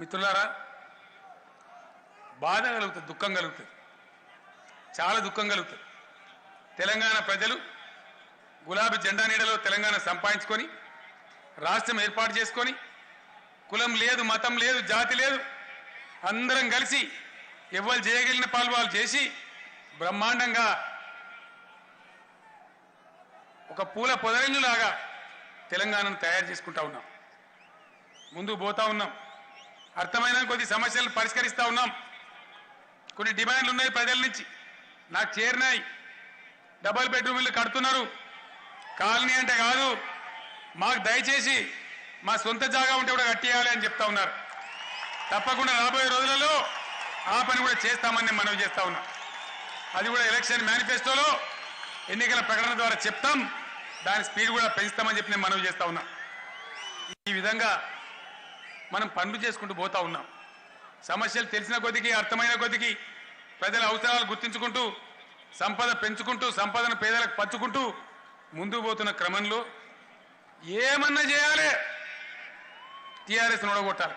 మిత్రులారా బాధ కలుగుతుంది దుఃఖం కలుగుతుంది. చాలా దుఃఖం కలుగుతుంది. తెలంగాణ ప్రజలు గులాబీ జెండా నీడలో తెలంగాణ సంపాదించుకొని రాష్ట్రం ఏర్పాటు చేసుకొని కులం లేదు మతం లేదు జాతి లేదు అందరం కలిసి ఎవరు చేయగలిగిన పాలు వాళ్ళు చేసి బ్రహ్మాండంగా ఒక పూల పొదరంజులాగా తెలంగాణను తయారు చేసుకుంటా ఉన్నాం. ముందుకు పోతా ఉన్నాం. అర్థమైన కొద్ది సమస్యలను పరిష్కరిస్తూ ఉన్నాం. కొన్ని డిమాండ్లు ఉన్నాయి ప్రజల నుంచి. నాకు చేరినాయి. డబల్ బెడ్రూమ్ ఇల్లు కడుతున్నారు. కాలనీ అంటే కాదు. మాకు దయచేసి మా సొంత జాగా ఉంటే కూడా కట్టేయాలి అని చెప్తా ఉన్నారు. తప్పకుండా రాబోయే రోజులలో ఆ పని కూడా చేస్తామని మనవి చేస్తా ఉన్నా. అది కూడా ఎలక్షన్ మేనిఫెస్టోలో ఎన్నికల ప్రకటన ద్వారా చెప్తాం. దాని స్పీడ్ కూడా పెంచుతామని చెప్పి నేను మనవి చేస్తా ఉన్నా. ఈ విధంగా మనం పనులు చేసుకుంటూ పోతా ఉన్నాం. సమస్యలు తెలిసిన కొద్దికి అర్థమైన కొద్దికి ప్రజల అవసరాలు గుర్తించుకుంటూ సంపద పెంచుకుంటూ సంపదను పేదలకు పంచుకుంటూ ముందుకు పోతున్న క్రమంలో ఏమన్నా చేయాలి? టీఆర్ఎస్ నొడగొట్టాలి.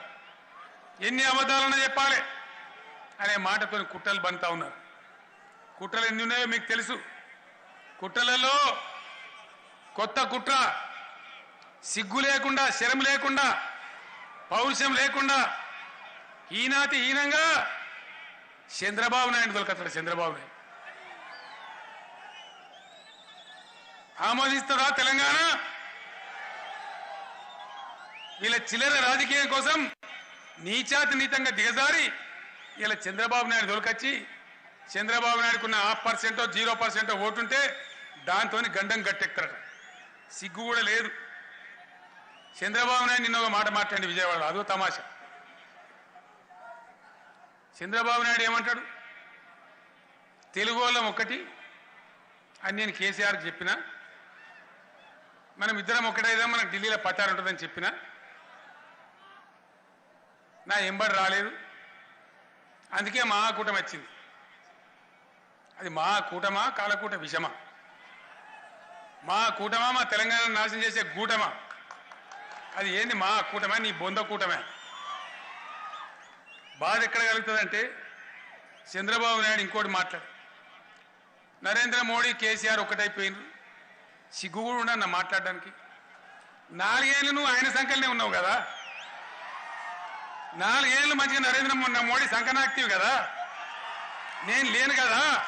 ఎన్ని అబద్ధాలన్నా చెప్పాలి అనే మాటతో కుట్రలు బంతా ఉన్నారు. కుట్రలు ఎన్ని ఉన్నాయో మీకు తెలుసు. కుట్రలలో కొత్త కుట్ర సిగ్గు లేకుండా శరం లేకుండా పౌరుషం లేకుండా ఈనాతి హీనంగా చంద్రబాబు నాయుడు దొరకతాడు చంద్రబాబు నాయుడు ఆమోదిస్తుందా తెలంగాణ? వీళ్ళ చిల్లర రాజకీయం కోసం నీచాతి నీతంగా దిగజారి ఇలా చంద్రబాబు నాయుడు దొరకచ్చి చంద్రబాబు నాయుడుకున్న హాఫ్ పర్సెంటో జీరో పర్సెంటో ఓటుంటే దాంతో గండం గట్టెక్కడట సిగ్గు కూడా లేదు. చంద్రబాబు నాయుడు నిన్న ఒక మాట మాట్లాడి విజయవాడలో. అదో తమాష. చంద్రబాబు నాయుడు ఏమంటాడు? తెలుగు వాళ్ళం ఒకటి అని నేను కేసీఆర్కి చెప్పిన. మనం ఇద్దరం ఒకటైదా మనకు ఢిల్లీలో పచారు ఉంటుందని చెప్పిన. నా ఎంబడి రాలేదు. అందుకే మహాకూటమి వచ్చింది. అది మా కూటమా కాలకూట విషమా? మా కూటమా మా తెలంగాణ నాశనం చేసే కూటమా అది ఏంది మా కూటమే నీ బొంద కూటమే? బాధ ఎక్కడ కలుగుతుందంటే చంద్రబాబు నాయుడు ఇంకోటి మాట్లాడు. నరేంద్ర మోడీ కేసీఆర్ ఒకటైపోయినారు. సిగ్గు కూడా ఉండన్న మాట్లాడడానికి. నాలుగేళ్ళు నువ్వు ఆయన సంఖ్యలోనే ఉన్నావు కదా? నాలుగేళ్ళు మంచిగా నరేంద్ర మోడీ మోడీ సంకనాక్తివి కదా? నేను లేను కదా?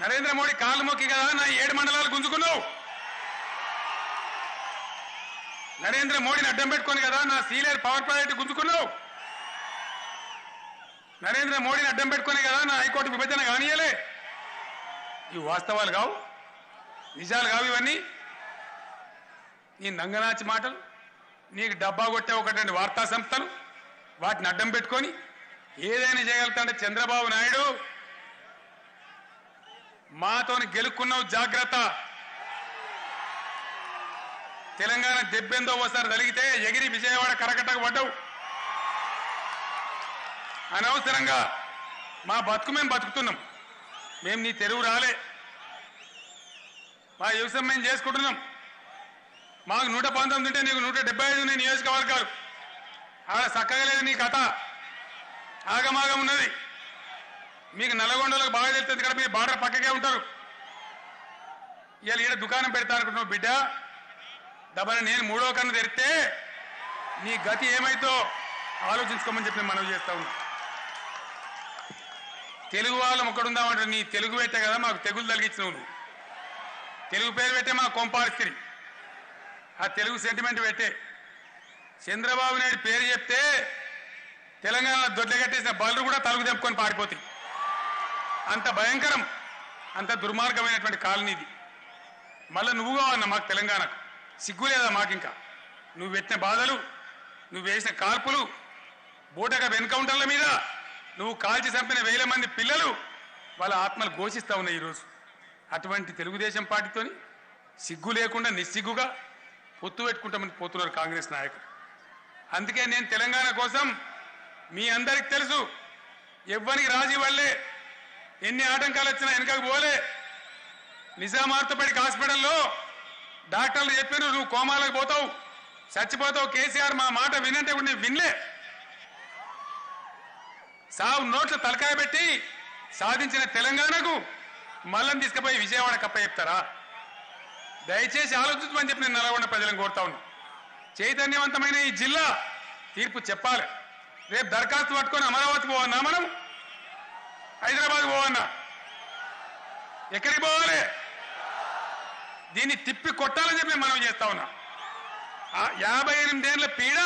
నరేంద్ర మోడీ కాళ్ళు మొక్కి కదా? నా ఏడు మండలాలు గుంజుకున్నావు? నరేంద్ర మోడీని అడ్డం పెట్టుకొని కదా నా సీనియర్ పవర్ ప్రాజెక్ట్ గుంజుకున్నావు? నరేంద్ర మోడీని అడ్డం పెట్టుకుని కదా నా హైకోర్టు విభజన కానియలే. ఇవి వాస్తవాలు కావు నిజాలు కావు ఇవన్నీ. నీ నంగనాచి మాటలు నీకు డబ్బా కొట్టే ఒకటి వార్తా సంస్థలు వాటిని అడ్డం పెట్టుకొని ఏదైనా చేయగలుగుతాడంటే చంద్రబాబు నాయుడు. మాతోని గెలుక్కున్నావు జాగ్రత్త. తెలంగాణ దెబ్బెందో ఒకసారి తలిగితే ఎగిరి విజయవాడ కరకట్టకు పడ్డావు. అనవసరంగా మా బతుకు మేము బతుకుతున్నాం. మేము నీ తెరువు రాలే. మా వ్యవసాయం మేము చేసుకుంటున్నాం. మాకు నూట పంతొమ్మిది ఉంటే నీకు నూట డెబ్బై ఐదు ఉన్నాయి నియోజకవర్గాలు. ఆడ చక్కగా లేదు నీ కథ. ఆగమాగం ఉన్నది. మీకు నల్లగొండలకు బాగా తెలుస్తుంది కదా మీరు బార్డర్ పక్కకే ఉంటారు. ఇవాళ ఈడ దుకాణం పెడతా అనుకుంటున్నావు బిడ్డ. డబ్బని నేను మూడో కన్ను తెరిస్తే నీ గతి ఏమైతో ఆలోచించుకోమని చెప్పి నేను మనవి చేస్తా ఉన్నా. తెలుగు వాళ్ళం ముక్కడుందామంటే నీ తెలుగు పెట్టే కదా మాకు తెగులు తలిగించినవు నువ్వు. తెలుగు పేరు పెట్టే మా కొంపారిస్త్రి ఆ తెలుగు సెంటిమెంట్ పెట్టే. చంద్రబాబు నాయుడు పేరు చెప్తే తెలంగాణ దొడ్లగట్టేసిన బళ్ళు కూడా తలుగు తెంపుకొని పారిపోతాయి. అంత భయంకరం అంత దుర్మార్గమైనటువంటి కాలనీ ఇది మళ్ళీ నువ్వు కావన్నా మాకు తెలంగాణకు? సిగ్గు లేదా మాకింకా? నువ్వు పెట్టిన బాధలు నువ్వు వేసిన కాల్పులు బూటక ఎన్కౌంటర్ల మీద నువ్వు కాల్చి చంపిన వేల మంది పిల్లలు వాళ్ళ ఆత్మలు ఘోషిస్తూ ఉన్నాయి ఈరోజు. అటువంటి తెలుగుదేశం పార్టీతోని సిగ్గు లేకుండా నిస్సిగ్గుగా పొత్తు పెట్టుకుంటామని పోతున్నారు కాంగ్రెస్ నాయకులు. అందుకే నేను తెలంగాణ కోసం మీ అందరికి తెలుసు ఎవ్వరికి రాజీ వల్లే ఎన్ని ఆటంకాలు వచ్చినా వెనకకు పోలే. నిజామార్తపేట హాస్పిటల్లో డాక్టర్లు చెప్పిన నువ్వు కోమాలకు పోతావు. చచ్చిపోతావు. కేసీఆర్ మా మాట వినంటే కూడా నేను వినలే. సావు నోట్లు తలకాయ పెట్టి సాధించిన తెలంగాణకు మల్లం తీసుకుపోయి విజయవాడ కప్ప చెప్తారా? దయచేసి ఆలోచించమని చెప్పి నేను నల్గొండ ప్రజలను కోరుతా ఉన్నా. చైతన్యవంతమైన ఈ జిల్లా తీర్పు చెప్పాలి. రేపు దరఖాస్తు పట్టుకొని అమరావతి పోవన్నా మనం? హైదరాబాద్ పోవన్నా? ఎక్కడికి పోవాలి? దీన్ని తిప్పి కొట్టాలని చెప్పి మనం చేస్తా ఉన్నా. ఆ యాభై ఎనిమిదేళ్ళ పీడ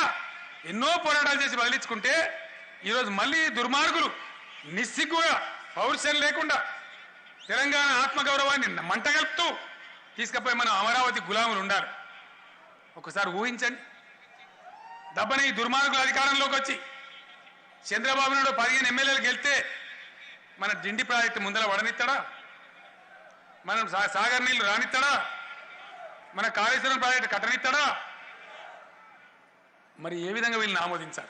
ఎన్నో పోరాటాలు చేసి బదిలించుకుంటే ఈరోజు మళ్ళీ దుర్మార్గులు నిస్సిగ్గుగా పౌరుషం లేకుండా తెలంగాణ ఆత్మగౌరవాన్ని మంటగలుపుతూ తీసుకుపోయి మనం అమరావతి గులాములు ఉండాలి. ఒకసారి ఊహించండి. దబ్బని ఈ దుర్మార్గుల అధికారంలోకి వచ్చి చంద్రబాబు నాయుడు పదిహేను ఎమ్మెల్యేలు గెలితే మన దిండి ప్రాజెక్టు ముందర వడనిస్తాడా మనం సా- సాగర్ నీళ్ళు రానిస్తాడా మన కాళేశ్వరం ప్రాజెక్టు కట్టనిస్తాడా? మరి ఏ విధంగా వీళ్ళని ఆమోదించాలి?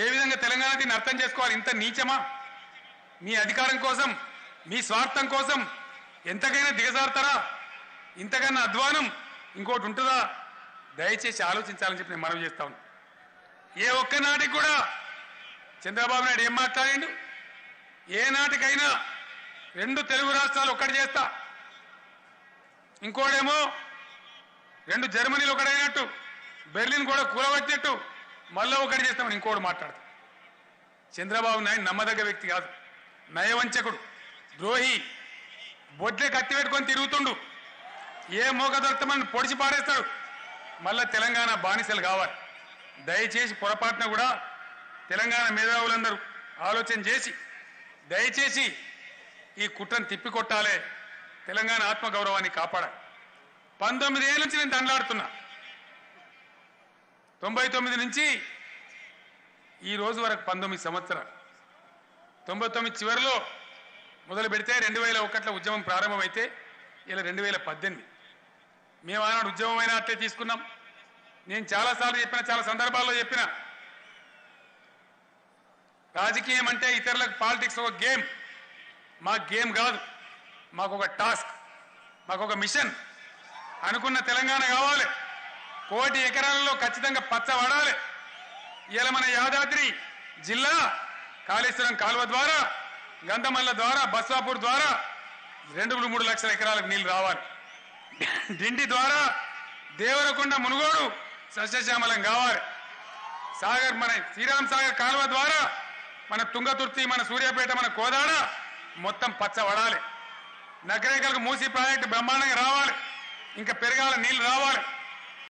ఏ విధంగా తెలంగాణ దీన్ని అర్థం చేసుకోవాలి? ఇంత నీచమా? మీ అధికారం కోసం మీ స్వార్థం కోసం ఎంతకైనా దిగజారుతారా? ఇంతకన్నా అధ్వానం ఇంకోటి ఉంటుందా? దయచేసి ఆలోచించాలని చెప్పి నేను మనవి చేస్తా ఉన్నా. ఏ ఒక్కనాటికి కూడా చంద్రబాబు నాయుడు ఏం మాట్లాడిండు? ఏ నాటికైనా రెండు తెలుగు రాష్ట్రాలు ఒక్కటి చేస్తా. ఇంకోడేమో రెండు జర్మనీలు ఒకడైనట్టు బెర్లిన్ కూడా కూలగొట్టినట్టు మళ్ళీ ఒకటి చేస్తామని ఇంకోటి మాట్లాడతాం చంద్రబాబు నాయుడు నమ్మదగ్గ వ్యక్తి కాదు. నయవంచకుడు ద్రోహి బొడ్లే కత్తి పెట్టుకొని తిరుగుతుండు. ఏ మోక దొరకమని పొడిచి పారేస్తాడు. మళ్ళీ తెలంగాణ బానిసలు కావాలి. దయచేసి పొరపాటున కూడా తెలంగాణ మేధావులందరూ ఆలోచన చేసి దయచేసి ఈ కుట్రను తిప్పికొట్టాలే. తెలంగాణ ఆత్మగౌరవాన్ని కాపాడాలి. పంతొమ్మిది ఏళ్ళ నుంచి నేను దండలాడుతున్నా. తొంభై తొమ్మిది నుంచి ఈ రోజు వరకు పంతొమ్మిది సంవత్సరాలు. తొంభై తొమ్మిది చివరిలో మొదలు పెడితే రెండు వేల ఒకటిలో ఉద్యమం ప్రారంభమైతే ఇలా రెండు వేల పద్దెనిమిది. మేము ఆనాడు ఉద్యమం అయినా అట్లే తీసుకున్నాం. నేను చాలాసార్లు చెప్పిన చాలా సందర్భాల్లో చెప్పిన. రాజకీయం అంటే ఇతరులకు పాలిటిక్స్ ఒక గేమ్. మా గేమ్ కాదు. మాకు ఒక టాస్క్ మాకు ఒక మిషన్ అనుకున్న తెలంగాణ కావాలి. కోటి ఎకరాలలో ఖచ్చితంగా పచ్చ పడాలి. ఇలా మన యాదాద్రి జిల్లా కాళేశ్వరం కాలువ ద్వారా గంధమల్ల ద్వారా బస్వాపూర్ ద్వారా రెండు మూడు లక్షల ఎకరాలకు నీళ్ళు రావాలి. డిండి ద్వారా దేవరకొండ మునుగోడు సస్యశ్యామలం కావాలి. సాగర్ మన శ్రీరామ్ సాగర్ కాలువ ద్వారా మన తుంగతుర్తి మన సూర్యాపేట మన కోదాడ మొత్తం పచ్చ పడాలి. నగరేకలకు మూసి ప్రాజెక్టు బ్రహ్మాండంగా రావాలి ఇంకా పెరగాల నీళ్ళు రావాలి